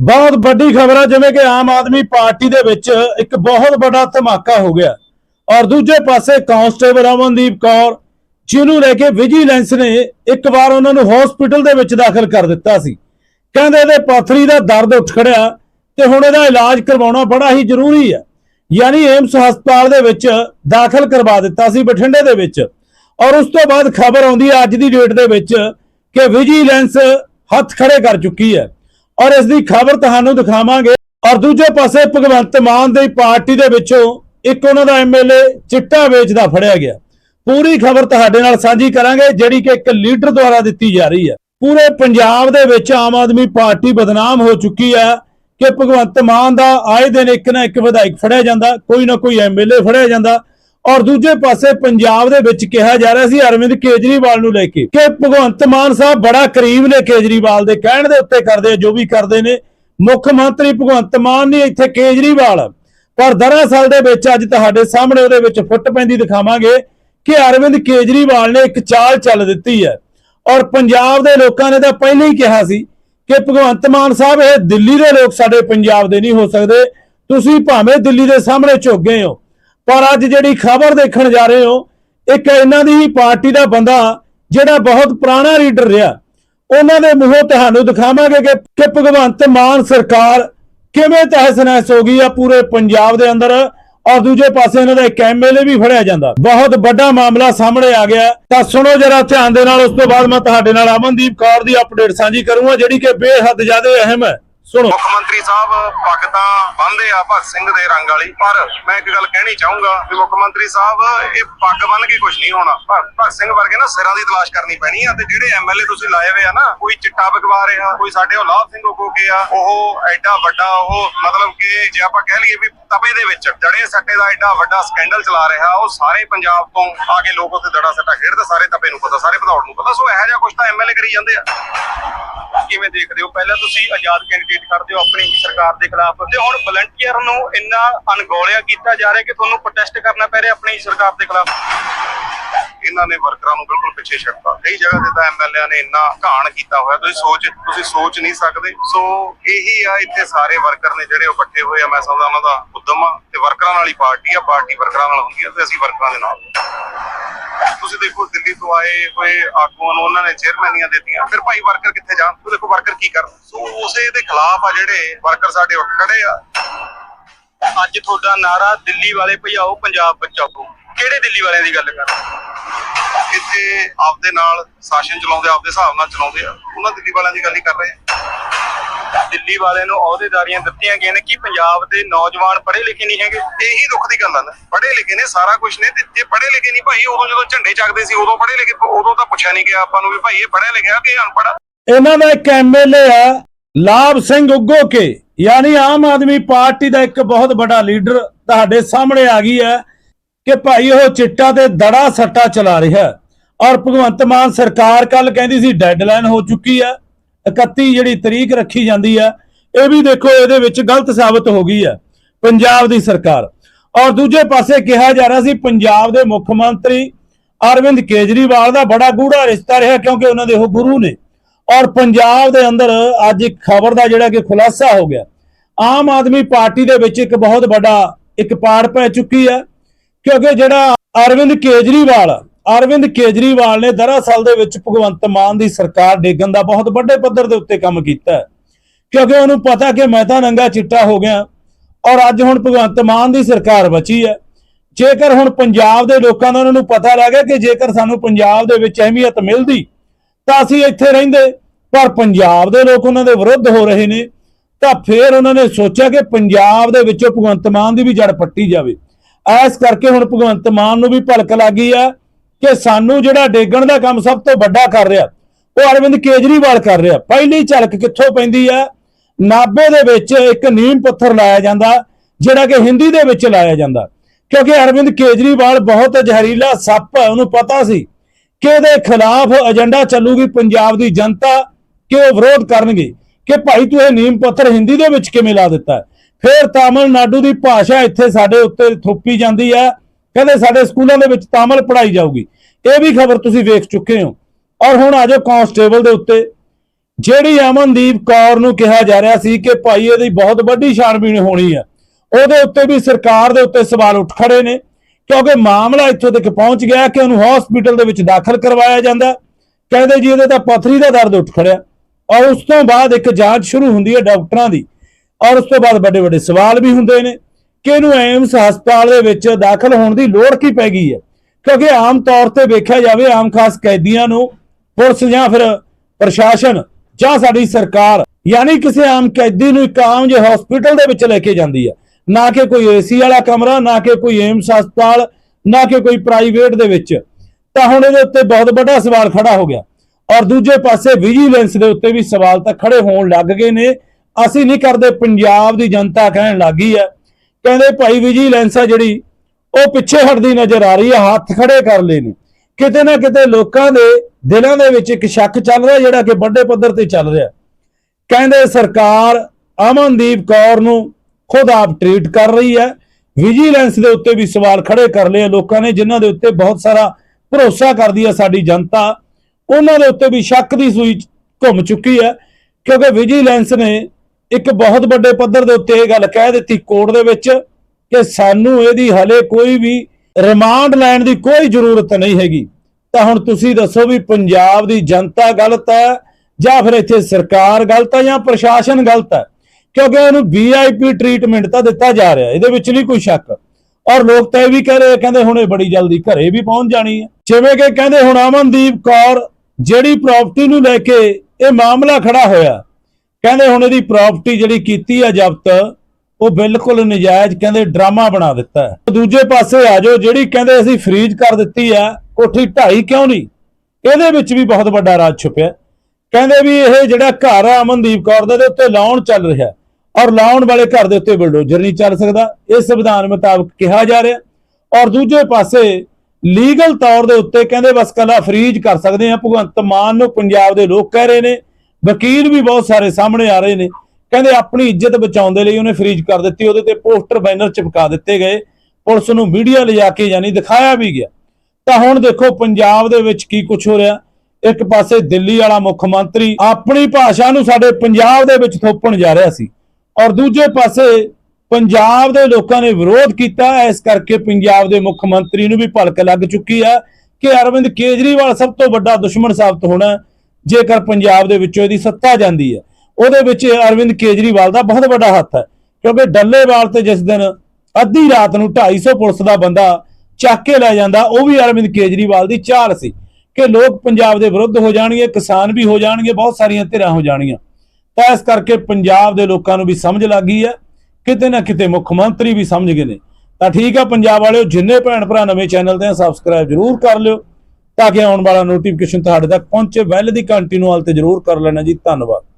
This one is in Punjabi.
ਬਹੁਤ ਵੱਡੀ ਖਬਰ ਹੈ ਜਿਵੇਂ ਕਿ ਆਮ ਆਦਮੀ ਪਾਰਟੀ ਦੇ ਵਿੱਚ ਇੱਕ ਬਹੁਤ ਵੱਡਾ ਧਮਾਕਾ ਹੋ ਗਿਆ। ਔਰ ਦੂਜੇ ਪਾਸੇ ਕਾਂਸਟੇਬਲ ਅਮਨਦੀਪ ਕੌਰ, ਜਿਹਨੂੰ ਲੈ ਕੇ ਵਿਜੀਲੈਂਸ ਨੇ ਇੱਕ ਵਾਰ ਉਹਨਾਂ ਨੂੰ ਹਸਪੀਟਲ ਦੇ ਵਿੱਚ ਦਾਖਲ ਕਰ ਦਿੱਤਾ ਸੀ। ਕਹਿੰਦੇ ਇਹਦੇ ਪਾਥਰੀ ਦਾ ਦਰਦ ਉੱਠ ਖੜਿਆ ਤੇ ਹੁਣ ਇਹਦਾ ਇਲਾਜ ਕਰਵਾਉਣਾ ਬੜਾ ਹੀ ਜ਼ਰੂਰੀ ਹੈ ਯਾਨੀ ਏਮਸ ਹਸਪਤਾਲ ਦੇ ਵਿੱਚ ਦਾਖਲ ਕਰਵਾ ਦਿੱਤਾ ਸੀ ਬਠਿੰਡੇ ਦੇ ਵਿੱਚ। ਔਰ ਉਸ ਤੋਂ ਬਾਅਦ ਖਬਰ ਆਉਂਦੀ ਹੈ ਅੱਜ ਦੀ ਡੇਟ ਦੇ ਵਿੱਚ ਕਿ ਵਿਜੀਲੈਂਸ ਹੱਥ ਖੜੇ ਕਰ ਚੁੱਕੀ ਹੈ। ਔਰ ਇਸ ਦੀ ਖਬਰ ਤੁਹਾਨੂੰ ਦਿਖਾਵਾਂਗੇ। ਔਰ ਦੂਜੇ ਪਾਸੇ ਭਗਵੰਤ ਮਾਨ ਦੀ ਪਾਰਟੀ ਦੇ ਵਿੱਚੋਂ ਇੱਕ ਉਹਨਾਂ ਦਾ ਐਮਐਲਏ ਚਿੱਟਾ ਵੇਚਦਾ ਫੜਿਆ ਗਿਆ। ਪੂਰੀ ਖਬਰ ਤੁਹਾਡੇ ਨਾਲ ਸਾਂਝੀ ਕਰਾਂਗੇ, ਜਿਹੜੀ ਕਿ ਇੱਕ ਲੀਡਰ ਦੁਆਰਾ ਦਿੱਤੀ ਜਾ ਰਹੀ ਹੈ। ਪੂਰੇ ਪੰਜਾਬ ਦੇ ਵਿੱਚ ਆਮ ਆਦਮੀ ਪਾਰਟੀ ਬਦਨਾਮ ਹੋ ਚੁੱਕੀ ਹੈ ਕਿ ਭਗਵੰਤ ਮਾਨ ਦਾ ਆਏ ਦਿਨ ਇੱਕ ਨਾ ਇੱਕ ਵਿਧਾਇਕ ਫੜਿਆ ਜਾਂਦਾ, ਕੋਈ ਨਾ ਕੋਈ ਐਮਐਲਏ ਫੜਿਆ ਜਾਂਦਾ। ਔਰ ਦੂਜੇ ਪਾਸੇ ਪੰਜਾਬ ਦੇ ਵਿੱਚ ਕਿਹਾ ਜਾ ਰਿਹਾ ਸੀ ਅਰਵਿੰਦ ਕੇਜਰੀਵਾਲ ਨੂੰ ਲੈ ਕੇ ਕਿ ਭਗਵੰਤ ਮਾਨ ਸਾਹਿਬ ਬੜਾ ਕਰੀਬ ਨੇ ਕੇਜਰੀਵਾਲ ਦੇ, ਕਹਿਣ ਦੇ ਉੱਤੇ ਕਰਦੇ ਆ, ਜੋ ਵੀ ਕਰਦੇ ਨੇ। ਮੁੱਖ ਮੰਤਰੀ ਭਗਵੰਤ ਮਾਨ ਨਹੀਂ, ਇੱਥੇ ਕੇਜਰੀਵਾਲ। ਪਰ ਦਰਅਸਲ ਦੇ ਵਿੱਚ ਅੱਜ ਤੁਹਾਡੇ ਸਾਹਮਣੇ ਉਹਦੇ ਵਿੱਚ ਫੁੱਟ ਪੈਂਦੀ ਦਿਖਾਵਾਂਗੇ ਕਿ ਅਰਵਿੰਦ ਕੇਜਰੀਵਾਲ ਨੇ ਇੱਕ ਚਾਲ ਚੱਲ ਦਿੱਤੀ ਹੈ। ਔਰ ਪੰਜਾਬ ਦੇ ਲੋਕਾਂ ਨੇ ਤਾਂ ਪਹਿਲਾਂ ਹੀ ਕਿਹਾ ਸੀ ਕਿ ਭਗਵੰਤ ਮਾਨ ਸਾਹਿਬ, ਇਹ ਦਿੱਲੀ ਦੇ ਲੋਕ ਸਾਡੇ ਪੰਜਾਬ ਦੇ ਨਹੀਂ ਹੋ ਸਕਦੇ। ਤੁਸੀਂ ਭਾਵੇਂ ਦਿੱਲੀ ਦੇ ਸਾਹਮਣੇ ਝੁਕ ਗਏ ਹੋ। ਪਰ ਅੱਜ ਜਿਹੜੀ ਖਬਰ ਦੇਖਣ ਜਾ ਰਹੇ ਹੋ, ਇੱਕ ਇਹਨਾਂ ਦੀ ਹੀ ਪਾਰਟੀ ਦਾ ਬੰਦਾ ਜਿਹੜਾ ਬਹੁਤ ਪੁਰਾਣਾ ਲੀਡਰ ਰਿਹਾ, ਉਹਨਾਂ ਦੇ ਮੂੰਹੋਂ ਤੁਹਾਨੂੰ ਦਿਖਾਵਾਂਗੇ ਕਿ ਕਿ ਭਗਵੰਤ ਮਾਨ ਸਰਕਾਰ ਕਿਵੇਂ ਤਹਿਸ ਨਹਿਸ ਹੋ ਗਈ ਆ ਪੂਰੇ ਪੰਜਾਬ ਦੇ ਅੰਦਰ ਔਰ ਦੂਜੇ ਪਾਸੇ ਇਹਨਾਂ ਦਾ ਇੱਕ ਐਮਐਲਏ ਵੀ ਫੜਿਆ ਜਾਂਦਾ। ਬਹੁਤ ਵੱਡਾ ਮਾਮਲਾ ਸਾਹਮਣੇ ਆ ਗਿਆ। ਤਾਂ ਸੁਣੋ ਜਰਾ ਧਿਆਨ ਦੇ ਨਾਲ, ਉਸ ਤੋਂ ਬਾਅਦ ਮੈਂ ਤੁਹਾਡੇ ਨਾਲ ਅਮਨਦੀਪ ਕੌਰ ਦੀ ਅਪਡੇਟ ਸਾਂਝੀ ਕਰੂੰਗਾ, ਜਿਹੜੀ ਕਿ ਬੇਹੱਦ ਜ਼ਿਆਦਾ ਅਹਿਮ ਹੈ। ਸੁਣੋ। ਮੁੱਖ ਮੰਤਰੀ ਸਾਹਿਬ ਪੱਗ ਤਾਂ ਬੰਨ੍ਹਦੇ ਆ ਭਗਤ ਸਿੰਘ ਦੇ ਰੰਗ ਵਾਲੀ ਪਰ ਮੈਂ ਇੱਕ ਗੱਲ ਕਹਿਣੀ ਚਾਹੂੰਗਾ ਵੀ ਮੁੱਖ ਮੰਤਰੀ ਸਾਹਿਬ ਇਹ ਪੱਗ ਬੰਨ ਕੇ ਕੁਝ ਨਹੀਂ ਹੋਣਾ। ਭਗਤ ਭਗਤ ਸਿੰਘ ਵਰਗੇ ਨਾ ਸਿਰਾਂ ਦੀ ਤਲਾਸ਼ ਕਰਨੀ ਪੈਣੀ ਆ ਤੇ ਜਿਹੜੇ ਐਮਐਲਏ ਤੁਸੀਂ ਲਾਏ ਹੋਏ ਆ ਨਾ ਕੋਈ ਚਿੱਟਾ ਬਗਵਾ ਰਿਹਾ ਕੋਈ ਸਾਡੇ ਉਹ ਲਾਭ ਸਿੰਘ ਗੋਗੇ ਆ ਉਹ ਐਡਾ ਵੱਡਾ ਉਹ ਮਤਲਬ ਕਿ ਜੇ ਆਪਾਂ ਕਹਿ ਲਈਏ ਵੀ ਤਪੇ ਦੇ ਵਿੱਚ ਜੜੇ ਸੱਟੇ ਦਾ ਐਡਾ ਵੱਡਾ ਸਕੈਂਡਲ ਚਲਾ ਰਿਹਾ ਉਹ ਸਾਰੇ ਪੰਜਾਬ ਤੋਂ ਆ ਕੇ ਲੋਕ ਉੱਥੇ ਦੜਾ ਸੱਟਾ ਖੇਡਦੇ ਸਾਰੇ ਤਪੇ ਨੂੰ ਪਤਾ ਸਾਰੇ ਭਦੌੜ ਨੂੰ ਪਤਾ। ਸੋ ਇਹੋ ਜਿਹਾ ਕੁਝ ਤਾਂ ਐਮਐਲਏ ਕਰੀ ਜਾਂਦੇ ਆ। ਕਿਵੇਂ ਦੇਖਦੇ ਹੋ? ਪਹਿਲਾਂ ਤੁਸੀਂ ਆਜ਼ਾਦ ਕੈਂਡੀਡੇਟ ਕਰਦੇ ਹੋ ਆਪਣੀ ਹੀ ਸਰਕਾਰ ਦੇ ਖਿਲਾਫ। ਤੇ ਹੁਣ ਵਲੰਟੀਅਰ ਨੂੰ ਇੰਨਾ ਅਣਗੌਲਿਆ ਕੀਤਾ ਜਾ ਰਿਹਾ ਕਿ ਤੁਹਾਨੂੰ ਪ੍ਰੋਟੈਸਟ ਕਰਨਾ ਪੈ ਰਿਹਾ ਆਪਣੀ ਸਰਕਾਰ ਦੇ ਖਿਲਾਫ। ਇਹਨਾਂ ਨੇ ਵਰਕਰਾਂ ਨੂੰ ਬਿਲਕੁਲ ਪਿੱਛੇ ਛੱਡਤਾ। ਕਈ ਜਗ੍ਹਾ ਤੇ ਤਾਂ ਐਮਐਲਏ ਨੇ ਇੰਨਾ ਘਾਣ ਕੀਤਾ ਹੋਇਆ। ਤੁਸੀਂ ਸੋਚ ਤੁਸੀਂ ਸੋਚ ਨਹੀਂ ਸਕਦੇ। ਸੋ ਇਹੀ ਆ, ਇੱਥੇ ਸਾਰੇ ਵਰਕਰ ਨੇ ਜਿਹੜੇ ਇਕੱਠੇ ਹੋਏ ਆ। ਮੈਂ ਸਮਝਦਾ ਉਹਨਾਂ ਦਾ ਉਦਮ ਆ। ਤੇ ਵਰਕਰਾਂ ਨਾਲ ਹੀ ਪਾਰਟੀ ਆ। ਪਾਰਟੀ ਵਰਕਰਾਂ ਨਾਲ ਹੁੰਦੀ ਆ ਤੇ ਅਸੀਂ ਵਰਕਰਾਂ ਦੇ ਨਾਲ। ਤੁਸੀਂ ਦੇਖੋ ਦਿੱਲੀ ਤੋਂ ਆਏ ਹੋਏ ਆਗੂਆਂ ਨੂੰ ਉਹਨਾਂ ਨੇ ਚੇਅਰਮੈਨੀਆਂ ਦਿੱਤੀਆਂ। ਫਿਰ ਭਾਈ ਵਰਕਰ ਕਿੱਥੇ ਜਾਣ? ਤੁਸੀਂ ਦੇਖੋ ਵਰਕਰ ਕੀ ਕਰਨ। ਸੋ ਉਸੇ ਦੇ ਖਿਲਾਫ ਆ ਜਿਹੜੇ ਵਰਕਰ ਸਾਡੇ ਉੱਠ ਖੜੇ ਆ। ਅੱਜ ਤੁਹਾਡਾ ਨਾਰਾ ਦਿੱਲੀ ਵਾਲੇ ਭਜਾਓ ਪੰਜਾਬ ਬਚਾਓ। ਕਿਹੜੇ ਦਿੱਲੀ ਵਾਲਿਆਂ ਦੀ ਗੱਲ ਕਰ ਰਹੇ ਇੱਥੇ ਆਪਦੇ ਨਾਲ ਸ਼ਾਸਨ ਚਲਾਉਂਦੇ ਆਪਦੇ ਹਿਸਾਬ ਨਾਲ ਚਲਾਉਂਦੇ ਆ। ਉਹਨਾਂ ਦਿੱਲੀ ਵਾਲਿਆਂ ਦੀ ਗੱਲ ਹੀ ਕਰ ਰਹੇ ਆ। ਦਿੱਲੀ ਵਾਲਿਆਂ ਨੂੰ ਅਹੁਦੇਦਾਰੀਆਂ ਦਿੱਤੀਆਂ ਗਈਆਂ ਨੇ ਕਿ ਪੰਜਾਬ ਦੇ ਨੌਜਵਾਨ ਪੜ੍ਹੇ ਲਿਖੇ ਨਹੀਂ ਹੈਗੇ ਇਹੀ ਦੁੱਖ ਦੀ ਗੱਲ ਆ ਨਾ। ਪੜ੍ਹੇ ਲਿਖੇ ਨੇ, ਸਾਰਾ ਕੁਝ ਨੇ, ਤੇ ਜੇ ਪੜ੍ਹੇ ਲਿਖੇ ਨਹੀਂ ਭਾਈ, ਉਦੋਂ ਜਦੋਂ ਝੰਡੇ ਚੱਕਦੇ ਸੀ, ਉਦੋਂ ਪੜ੍ਹੇ ਲਿਖੇ, ਉਦੋਂ ਤਾਂ ਪੁੱਛਿਆ ਨਹੀਂ ਗਿਆ ਆਪਾਂ ਨੂੰ ਵੀ ਭਾਈ, ਇਹ ਪੜ੍ਹਿਆ ਲਿਖਿਆ ਕਿ ਅਨਪੜ੍ਹ ਇਹਨਾਂ ਦਾ ਇੱਕ ਐਮਐਲਏ ਆ, ਲਾਭ ਸਿੰਘ ਉੱਗੋ ਕੇ। ਯਾਨੀ ਆਮ ਆਦਮੀ ਪਾਰਟੀ ਦਾ ਇੱਕ ਬਹੁਤ ਵੱਡਾ ਲੀਡਰ ਤੁਹਾਡੇ ਸਾਹਮਣੇ ਆ ਗਈ ਹੈ ਕਿ ਭਾਈ ਉਹ ਚਿੱਟਾ ਤੇ ਦੜਾ ਸੱਟਾ ਚਲਾ ਰਿਹਾ ਔਰ ਭਗਵੰਤ ਮਾਨ ਸਰਕਾਰ ਕੱਲ ਕਹਿੰਦੀ ਸੀ ਡੈਡਲਾਈਨ ਹੋ ਚੁੱਕੀ ਹੈ। 31 ਜਿਹੜੀ ਤਰੀਕ ਰੱਖੀ ਜਾਂਦੀ ਹੈ, ਇਹ ਵੀ ਦੇਖੋ ਇਹਦੇ ਵਿੱਚ ਗਲਤ ਸਾਬਤ ਹੋ ਗਈ ਹੈ, ਪੰਜਾਬ ਦੀ ਸਰਕਾਰ। ਔਰ ਦੂਜੇ ਪਾਸੇ ਕਿਹਾ ਜਾ ਰਿਹਾ ਸੀ, ਪੰਜਾਬ ਦੇ ਮੁੱਖ ਮੰਤਰੀ ਅਰਵਿੰਦ ਕੇਜਰੀਵਾਲ ਦਾ ਬੜਾ ਗੂੜਾ ਰਿਸ਼ਤਾ ਰਿਹਾ ਕਿਉਂਕਿ ਉਹਨਾਂ ਦੇ ਉਹ ਗੁਰੂ ਨੇ। ਔਰ ਪੰਜਾਬ ਦੇ ਅੰਦਰ ਅੱਜ ਇੱਕ ਖਬਰ ਦਾ ਜਿਹੜਾ ਕਿ ਖੁਲਾਸਾ ਹੋ ਗਿਆ। ਆਮ ਆਦਮੀ ਪਾਰਟੀ ਦੇ ਵਿੱਚ ਇੱਕ ਬਹੁਤ ਵੱਡਾ ਇੱਕ ਪਾੜ ਪੈ ਚੁੱਕੀ ਹੈ, ਕਿਉਂਕਿ ਜਿਹੜਾ ਅਰਵਿੰਦ ਕੇਜਰੀਵਾਲ ਅਰਵਿੰਦ ਕੇਜਰੀਵਾਲ ਨੇ ਦਰਅਸਲ ਦੇ ਵਿੱਚ ਭਗਵੰਤ ਮਾਨ ਦੀ ਸਰਕਾਰ ਡੇਗਣ ਦਾ ਬਹੁਤ ਵੱਡੇ ਪੱਧਰ ਦੇ ਉੱਤੇ ਕੰਮ ਕੀਤਾ ਕਿਉਂਕਿ ਉਹਨੂੰ ਪਤਾ ਕਿ ਮੈਂ ਤਾਂ ਨੰਗਾ ਚਿੱਟਾ ਹੋ ਗਿਆ ਔਰ ਅੱਜ ਹੁਣ ਭਗਵੰਤ ਮਾਨ ਦੀ ਸਰਕਾਰ ਬਚੀ ਹੈ। ਜੇਕਰ ਹੁਣ ਪੰਜਾਬ ਦੇ ਲੋਕਾਂ ਦਾ ਉਹਨਾਂ ਨੂੰ ਪਤਾ ਲੱਗ ਗਿਆ ਕਿ ਜੇਕਰ ਸਾਨੂੰ ਪੰਜਾਬ ਦੇ ਵਿੱਚ ਅਹਿਮੀਅਤ ਮਿਲਦੀ, ਤਾਂ ਅਸੀਂ ਇੱਥੇ ਰਹਿੰਦੇ। ਪਰ ਪੰਜਾਬ ਦੇ ਲੋਕ ਉਹਨਾਂ ਦੇ ਵਿਰੁੱਧ ਹੋ ਰਹੇ ਨੇ, ਤਾਂ ਫਿਰ ਉਹਨਾਂ ਨੇ ਸੋਚਿਆ ਕਿ ਪੰਜਾਬ ਦੇ ਵਿੱਚੋਂ ਭਗਵੰਤ ਮਾਨ ਦੀ ਵੀ ਜੜ ਪੱਟੀ ਜਾਵੇ। ਐਸ ਕਰਕੇ ਹੁਣ ਭਗਵੰਤ ਮਾਨ ਨੂੰ ਵੀ ਭਲਕ ਲੱਗੀ ਆ। ਕਿ ਸਾਨੂੰ ਜਿਹੜਾ ਡੇਗਣ ਦਾ ਕੰਮ ਸਭ ਤੋਂ ਵੱਡਾ ਕਰ ਰਿਹਾ, ਉਹ ਅਰਵਿੰਦ ਕੇਜਰੀਵਾਲ ਕਰ ਰਿਹਾ। ਪਹਿਲੀ ਝਲਕ ਕਿੱਥੋਂ ਪੈਂਦੀ ਆ ਨਾਬੇ ਦੇ ਵਿੱਚ ਇੱਕ ਨੀਮ ਪੱਥਰ ਲਾਇਆ ਜਾਂਦਾ, ਜਿਹੜਾ ਕਿ ਹਿੰਦੀ ਦੇ ਵਿੱਚ ਲਾਇਆ ਜਾਂਦਾ। ਕਿਉਂਕਿ ਅਰਵਿੰਦ ਕੇਜਰੀਵਾਲ ਬਹੁਤ ਜ਼ਹਿਰੀਲਾ ਸੱਪ ਹੈ, ਉਹਨੂੰ ਪਤਾ ਸੀ ਕਿ ਇਹਦੇ ਖਿਲਾਫ ਏਜੰਡਾ ਚੱਲੂਗੀ, ਪੰਜਾਬ ਦੀ ਜਨਤਾ ਕਿ ਉਹ ਵਿਰੋਧ ਕਰਨਗੇ ਕਿ ਭਾਈ ਤੂੰ ਇਹ ਨੀਮ ਪੱਥਰ ਹਿੰਦੀ ਦੇ ਵਿੱਚ ਕਿਵੇਂ ਲਾ ਦਿੱਤਾ? ਫਿਰ ਤਾਮਿਲਨਾਡੂ ਦੀ ਭਾਸ਼ਾ ਇੱਥੇ ਸਾਡੇ ਉੱਤੇ ਥੋਪੀ ਜਾਂਦੀ ਹੈ। ਕਹਿੰਦੇ ਸਾਡੇ ਸਕੂਲਾਂ ਦੇ ਵਿੱਚ ਤਾਮਲ ਪੜਾਈ ਜਾਊਗੀ। ਇਹ ਵੀ ਖਬਰ ਤੁਸੀਂ ਵੇਖ ਚੁੱਕੇ ਹੋ। ਔਰ ਹੁਣ ਆਜੋ ਕਾਂਸਟੇਬਲ ਦੇ ਉੱਤੇ। ਜਿਹੜੀ ਅਮਨਦੀਪ ਕੌਰ ਨੂੰ ਕਿਹਾ ਜਾ ਰਿਹਾ ਸੀ ਕਿ ਭਾਈ ਇਹਦੀ ਬਹੁਤ ਵੱਡੀ ਛਾਣਬੀਣ ਹੋਣੀ ਹੈ ਉਹਦੇ ਉੱਤੇ ਵੀ ਸਰਕਾਰ ਦੇ ਉੱਤੇ ਸਵਾਲ ਉੱਠ ਖੜੇ ਨੇ। ਕਿਉਂਕਿ ਮਾਮਲਾ ਇੱਥੋਂ ਤੱਕ ਪਹੁੰਚ ਗਿਆ ਕਿ ਉਹਨੂੰ ਹਸਪੀਟਲ ਦੇ ਵਿੱਚ ਦਾਖਲ ਕਰਵਾਇਆ ਜਾਂਦਾ ਕਹਿੰਦੇ ਜੀ ਇਹਦੇ ਤਾਂ ਪਥਰੀ ਦਾ ਦਰਦ ਉੱਠ ਖੜਿਆ। ਔਰ ਉਸ ਤੋਂ ਬਾਅਦ ਇੱਕ ਜਾਂਚ ਸ਼ੁਰੂ ਹੁੰਦੀ ਹੈ ਡਾਕਟਰਾਂ ਦੀ। ਔਰ ਉਸ ਤੋਂ ਬਾਅਦ ਵੱਡੇ ਵੱਡੇ ਸਵਾਲ ਵੀ ਹੁੰਦੇ ਨੇ। ਕਿ ਇਹਨੂੰ ਐਮਸ ਹਸਪਤਾਲ ਦੇ ਵਿੱਚ ਦਾਖਲ ਹੋਣ ਦੀ ਲੋੜ ਕੀ ਪੈ ਗਈ ਹੈ? ਕਿਉਂਕਿ ਆਮ ਤੌਰ ਤੇ ਵੇਖਿਆ ਜਾਵੇ, ਆਮ ਖਾਸ ਕੈਦੀਆਂ ਨੂੰ ਪੁਲਿਸ ਜਾਂ ਫਿਰ ਪ੍ਰਸ਼ਾਸਨ ਜਾਂ ਸਾਡੀ ਸਰਕਾਰ, ਯਾਨੀ ਕਿਸੇ ਆਮ ਕੈਦੀ ਨੂੰ ਇੱਕ ਆਮ ਜਿਹੇ ਹਸਪੀਟਲ ਦੇ ਵਿੱਚ ਲੈ ਕੇ ਜਾਂਦੀ ਹੈ। ਨਾ ਕਿ ਕੋਈ ਏਸੀ ਵਾਲਾ ਕਮਰਾ, ਨਾ ਕਿ ਕੋਈ ਏਮਸ ਹਸਪਤਾਲ, ਨਾ ਕਿ ਕੋਈ ਪ੍ਰਾਈਵੇਟ ਦੇ ਵਿੱਚ। ਤਾਂ ਹੁਣ ਇਹਦੇ ਉੱਤੇ ਬਹੁਤ ਵੱਡਾ ਸਵਾਲ ਖੜਾ ਹੋ ਗਿਆ। ਔਰ ਦੂਜੇ ਪਾਸੇ ਵਿਜੀਲੈਂਸ ਦੇ ਉੱਤੇ ਵੀ ਸਵਾਲ ਤਾਂ ਖੜੇ ਹੋਣ ਲੱਗ ਗਏ ਨੇ। ਅਸੀਂ ਨਹੀਂ ਕਰਦੇ, ਪੰਜਾਬ ਦੀ ਜਨਤਾ ਕਹਿਣ ਲੱਗੀ ਹੈ ਕਹਿੰਦੇ ਭਾਈ ਵਿਜੀਲੈਂਸ ਆ ਜਿਹੜੀ, ਉਹ ਪਿੱਛੇ ਹਟਦੀ ਨਜ਼ਰ ਆ ਰਹੀ ਹੈ ਹੱਥ ਖੜੇ ਕਰ ਲਏ ਨੇ। ਕਿਤੇ ਨਾ ਕਿਤੇ ਲੋਕਾਂ ਦੇ ਦਿਲਾਂ ਦੇ ਵਿੱਚ ਇੱਕ ਸ਼ੱਕ ਚੱਲ ਰਿਹਾ ਜਿਹੜਾ ਕਿ ਵੱਡੇ ਪੱਧਰ ਤੇ ਚੱਲ ਰਿਹਾ। ਕਹਿੰਦੇ ਸਰਕਾਰ ਅਮਨਦੀਪ ਕੌਰ ਨੂੰ ਖੁਦ ਆਪ ਟ੍ਰੀਟ ਕਰ ਰਹੀ ਹੈ। ਵਿਜੀਲੈਂਸ ਦੇ ਉੱਤੇ ਵੀ ਸਵਾਲ ਖੜੇ ਕਰ ਲਏ ਲੋਕਾਂ ਨੇ, ਜਿਨ੍ਹਾਂ ਦੇ ਉੱਤੇ ਬਹੁਤ ਸਾਰਾ ਭਰੋਸਾ ਕਰਦੀ ਹੈ ਸਾਡੀ ਜਨਤਾ। ਉਹਨਾਂ ਦੇ ਉੱਤੇ ਵੀ ਸ਼ੱਕ ਦੀ ਸੂਈ ਘੁੰਮ ਚੁੱਕੀ ਹੈ, ਕਿਉਂਕਿ ਵਿਜੀਲੈਂਸ ਨੇ ਇੱਕ ਬਹੁਤ ਵੱਡੇ ਪੱਧਰ ਦੇ ਉੱਤੇ ਇਹ ਗੱਲ ਕਹਿ ਦਿੱਤੀ ਕੋਰਟ ਦੇ ਵਿੱਚ ਕਿ ਸਾਨੂੰ ਇਹਦੀ ਹਲੇ ਕੋਈ ਵੀ ਰਿਮਾਂਡ ਲੈਣ ਦੀ ਕੋਈ ਜ਼ਰੂਰਤ ਨਹੀਂ ਹੈਗੀ। ਤਾਂ ਹੁਣ ਤੁਸੀਂ ਦੱਸੋ ਵੀ ਪੰਜਾਬ ਦੀ ਜਨਤਾ ਗਲਤ ਹੈ ਜਾਂ ਫਿਰ ਇੱਥੇ ਸਰਕਾਰ ਗਲਤ ਹੈ ਜਾਂ ਪ੍ਰਸ਼ਾਸਨ ਗਲਤ ਹੈ? ਕਿਉਂਕਿ ਇਹਨੂੰ ਵੀਆਈਪੀ ਟ੍ਰੀਟਮੈਂਟ ਤਾਂ ਦਿੱਤਾ ਜਾ ਰਿਹਾ ਇਹਦੇ ਵਿੱਚ ਨਹੀਂ ਕੋਈ ਸ਼ੱਕ। ਔਰ ਲੋਕ ਤਾਂ ਇਹ ਵੀ ਕਹਿ ਰਹੇ ਕਹਿੰਦੇ ਹੁਣ ਇਹ ਬੜੀ ਜਲਦੀ ਘਰੇ ਵੀ ਪਹੁੰਚ ਜਾਣੀ ਹੈ। ਜਿਵੇਂ ਕਿ ਕਹਿੰਦੇ ਹੁਣ ਅਮਨਦੀਪ ਕੌਰ ਜਿਹੜੀ ਪ੍ਰਾਪਰਟੀ ਨੂੰ ਲੈ ਕੇ ਇਹ ਮਾਮਲਾ ਖੜਾ ਹੋਇਆ। ਕਹਿੰਦੇ ਹੁਣ ਇਹਦੀ ਪ੍ਰਾਪਰਟੀ ਜਿਹੜੀ ਕੀਤੀ ਹੈ ਜ਼ਬਤ, ਉਹ ਬਿਲਕੁਲ ਨਜਾਇਜ਼ ਕਹਿੰਦੇ ਡਰਾਮਾ ਬਣਾ ਦਿੱਤਾ ਦੂਜੇ ਪਾਸੇ ਆ ਜਾਓ, ਜਿਹੜੀ ਕਹਿੰਦੇ ਅਸੀਂ ਫ੍ਰੀਜ਼ ਕਰ ਦਿੱਤੀ ਆ, ਕੋਠੀ ਢਾਈ ਕਿਉਂ ਨਹੀਂ? ਇਹਦੇ ਵਿੱਚ ਵੀ ਬਹੁਤ ਵੱਡਾ ਰਾਜ ਛੁਪਿਆ ਕਹਿੰਦੇ ਵੀ ਇਹ ਜਿਹੜਾ ਘਰ ਆ ਅਮਨਦੀਪ ਕੌਰ ਦਾ ਦੇ ਉੱਤੇ ਲਾਉਣ ਚੱਲ ਰਿਹਾ ਔਰ ਲਾਉਣ ਵਾਲੇ ਘਰ ਦੇ ਉੱਤੇ ਬਲਡੋਜ਼ਰ ਨਹੀਂ ਚੱਲ ਸਕਦਾ। ਇਹ ਸੰਵਿਧਾਨ ਮੁਤਾਬਕ ਕਿਹਾ ਜਾ ਰਿਹਾ ਔਰ ਦੂਜੇ ਪਾਸੇ ਲੀਗਲ ਤੌਰ ਦੇ ਉੱਤੇ ਕਹਿੰਦੇ ਬਸ ਕੱਲਾ ਫ੍ਰੀਜ਼ ਕਰ ਸਕਦੇ ਆ ਭਗਵੰਤ ਮਾਨ ਨੂੰ ਪੰਜਾਬ ਦੇ ਲੋਕ ਕਹਿ ਰਹੇ ਨੇ। ਵਕੀਲ ਵੀ ਬਹੁਤ ਸਾਰੇ ਸਾਹਮਣੇ ਆ ਰਹੇ ਨੇ। ਕਹਿੰਦੇ ਆਪਣੀ ਇੱਜ਼ਤ ਬਚਾਉਣ ਦੇ ਲਈ ਉਹਨੇ ਫ੍ਰੀਜ਼ ਕਰ ਦਿੱਤੀ, ਉਹਦੇ ਤੇ ਪੋਸਟਰ, ਬੈਨਰ ਚਿਪਕਾ ਦਿੱਤੇ ਗਏ। ਪੁਲਿਸ ਨੂੰ ਮੀਡੀਆ ਲਿਜਾ ਕੇ ਯਾਨੀ ਦਿਖਾਇਆ ਵੀ ਗਿਆ। ਤਾਂ ਹੁਣ ਦੇਖੋ ਪੰਜਾਬ ਦੇ ਵਿੱਚ ਕੀ ਕੁਝ ਹੋ ਰਿਹਾ। ਇੱਕ ਪਾਸੇ ਦਿੱਲੀ ਵਾਲਾ ਮੁੱਖ ਮੰਤਰੀ ਆਪਣੀ ਭਾਸ਼ਾ ਨੂੰ ਸਾਡੇ ਪੰਜਾਬ ਦੇ ਵਿੱਚ ਥੋਪਣ ਜਾ ਰਿਹਾ ਸੀ। ਔਰ ਦੂਜੇ ਪਾਸੇ ਪੰਜਾਬ ਦੇ ਲੋਕਾਂ ਨੇ ਵਿਰੋਧ ਕੀਤਾ। ਇਸ ਕਰਕੇ ਪੰਜਾਬ ਦੇ ਮੁੱਖ ਮੰਤਰੀ ਨੂੰ ਵੀ ਭਲਕ ਲੱਗ ਚੁੱਕੀ ਹੈ ਕਿ ਅਰਵਿੰਦ ਕੇਜਰੀਵਾਲ ਸਭ ਤੋਂ ਵੱਡਾ ਦੁਸ਼ਮਣ ਸਾਬਤ ਹੋਣਾ ਜੇਕਰ ਪੰਜਾਬ ਦੇ ਵਿੱਚੋਂ ਇਹਦੀ ਸੱਤਾ ਜਾਂਦੀ ਹੈ, ਉਹਦੇ ਵਿੱਚ ਅਰਵਿੰਦ ਕੇਜਰੀਵਾਲ ਦਾ ਬਹੁਤ ਵੱਡਾ ਹੱਥ ਹੈ, ਕਿਉਂਕਿ ਡੱਲੇਵਾਲ ਤੇ ਜਿਸ ਦਿਨ ਅੱਧੀ ਰਾਤ ਨੂੰ 250 ਪੁਲਿਸ ਦਾ ਬੰਦਾ ਚੱਕ ਕੇ ਲੈ ਜਾਂਦਾ, ਉਹ ਵੀ ਅਰਵਿੰਦ ਕੇਜਰੀਵਾਲ ਦੀ ਚਾਲ ਸੀ ਕਿ ਲੋਕ ਪੰਜਾਬ ਦੇ ਵਿਰੁੱਧ ਹੋ ਜਾਣਗੇ, ਕਿਸਾਨ ਵੀ ਹੋ ਜਾਣਗੇ, ਬਹੁਤ ਸਾਰੀਆਂ ਧਿਰਾਂ ਹੋ ਜਾਣਗੀਆਂ। ਤਾਂ ਇਸ ਕਰਕੇ ਪੰਜਾਬ ਦੇ ਲੋਕਾਂ ਨੂੰ ਵੀ ਸਮਝ ਲੱਗ ਗਈ ਹੈ, ਕਿਤੇ ਨਾ ਕਿਤੇ ਮੁੱਖ ਮੰਤਰੀ ਵੀ ਸਮਝ ਗਏ ਨੇ। ਤਾਂ ਠੀਕ ਆ ਪੰਜਾਬ ਵਾਲਿਓ, ਜਿੰਨੇ ਭੈਣ ਭਰਾ ਨਵੇਂ ਚੈਨਲ ਤੇ ਆ, ਸਬਸਕ੍ਰਾਈਬ ਜਰੂਰ ਕਰ ਲਿਓ। ਤਾਂ ਕਿ ਆਉਣ ਵਾਲਾ ਨੋਟੀਫਿਕੇਸ਼ਨ ਤੁਹਾਡੇ ਤੱਕ ਪਹੁੰਚੇ। ਵੈਲ ਦੀ ਕੰਟੀਨਿਊ ਵਾਲ ਤੇ ਜਰੂਰ ਕਰ ਲੈਣਾ ਜੀ। ਧੰਨਵਾਦ।